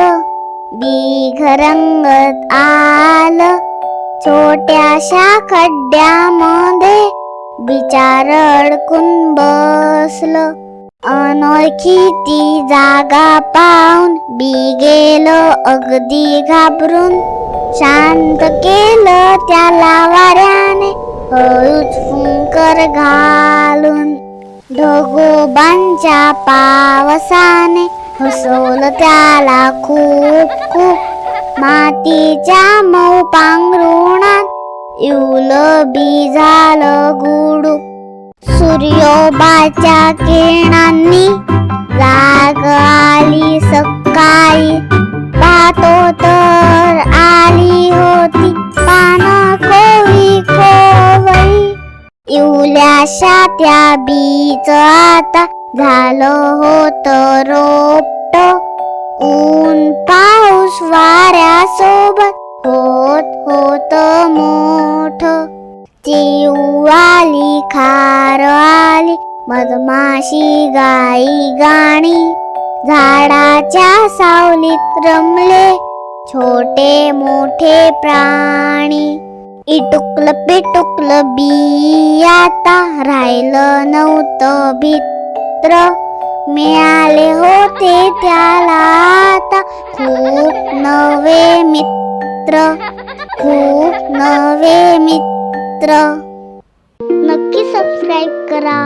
बी रंगत आलं छोट्याशा खड्ड्यामध्ये. बिचार अडकून बसलं. अनोळखी ती जागा पाहून बी गेलं अगदी घाबरून. शांत केलं त्याला वाऱ्याने. हळूच फुंकर घालून. ढगोबांच्या पावसाने हसवलं त्याला खूप खूप. मातीच्या मऊ पांघरुणात इवलं बी झालं गुडू. सूर्योबाच्या किरणांनी जाग आली सकाळी. पाहतो तर आली होती पान खोवी कोवळी. इवल्याशा त्या बीच आता झालं होत रोपट. ऊन पाऊस वाऱ्यासोबत होत होत मोठ. चिव आली खार आली मधमाशी गाई गाणी. झाडाच्या सावलीत रमले छोटे मोठे प्राणी. इटुकलं पिटुकलं बी आता राहिलं नव्हतं पत्र मिळाले होते त्याला आता खूप नवे मित्र खूप नवे मित्र. नक्की सबस्क्राईब करा.